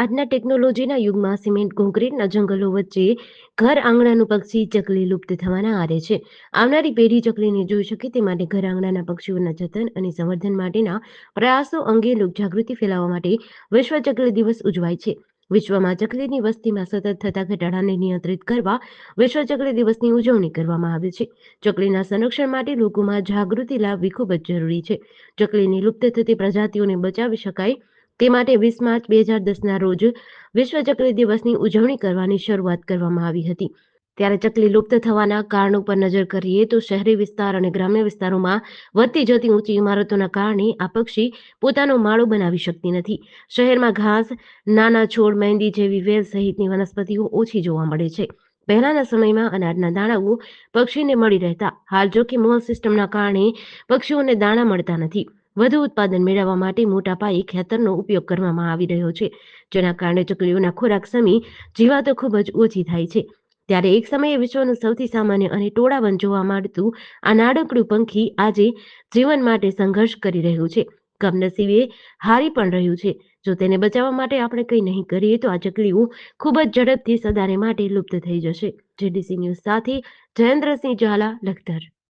આજના ટેકનોલોજીના યુગમાં સિમેન્ટ કોન્ક્રીટના જંગલો વચ્ચે ઘર આંગણાનું પક્ષી ચકલી લુપ્ત થવાના આરે છે. આવનારી પેઢી ચકલીને જોઈ શકે તે માટે ઘર આંગણાના પક્ષીઓના જતન અને સંવર્ધન માટેના પ્રયાસો અંગે લોકજાગૃતિ ફેલાવવા માટે વિશ્વ ચકલી દિવસ ઉજવાય છે. વિશ્વમાં ચકલીની વસ્તીમાં સતત થતા ઘટાડાને નિયંત્રિત કરવા વિશ્વ ચકલી દિવસની ઉજવણી કરવામાં આવે છે. ચકલીના સંરક્ષણ માટે લોકોમાં જાગૃતિ લાવવી ખૂબ જ જરૂરી છે. ચકલીની લુપ્ત થતી પ્રજાતિઓને બચાવી શકાય તે માટે વીસ માર્ચ બે હજાર દસના રોજ વિશ્વ ચકલી દિવસની ઉજવણી કરવાની શરૂઆત કરવામાં આવી હતી. ત્યારે ચકલી લુપ્ત થવાના કારણો પર નજર કરીએ તો શહેરી વિસ્તાર અને ગ્રામ્ય વિસ્તારોમાં વધતી જતી ઊંચી ઇમારતોના કારણે આ પક્ષી પોતાનો માળો બનાવી શકતી નથી. શહેરમાં ઘાસ, નાના છોડ, મહેંદી જેવી વેલ સહિતની વનસ્પતિઓ ઓછી જોવા મળે છે. પહેલાના સમયમાં અનાજના દાણાઓ પક્ષીને મળી રહેતા. હાલ જો કે મોલ સિસ્ટમના કારણે પક્ષીઓને દાણા મળતા નથી. વધુ ઉત્પાદન મેળવવા માટે મોટા પાયે ખેતરનો ઉપયોગ કરવામાં આવી રહ્યો છે. જેના કારણે ચકલીઓના ખોરાક સમી જીવાતો ખૂબ જ ઓછી થાય છે. ત્યારે એક સમયે વિશ્વનું સૌથી સામાન્ય અને ટોળાવન જોવા મળતું આ નાડકડું પંખી આજે જીવન માટે સંઘર્ષ કરી રહ્યું છે. કમનસીબે હારી પણ રહ્યું છે. જો તેને બચાવવા માટે આપણે કંઈ નહીં કરીએ તો આ ચકલીઓ ખૂબ જ ઝડપથી સદાને માટે લુપ્ત થઈ જશે. જેડીસી ન્યૂઝ સાથે જયેન્દ્રસિંહ ઝાલા, લખતર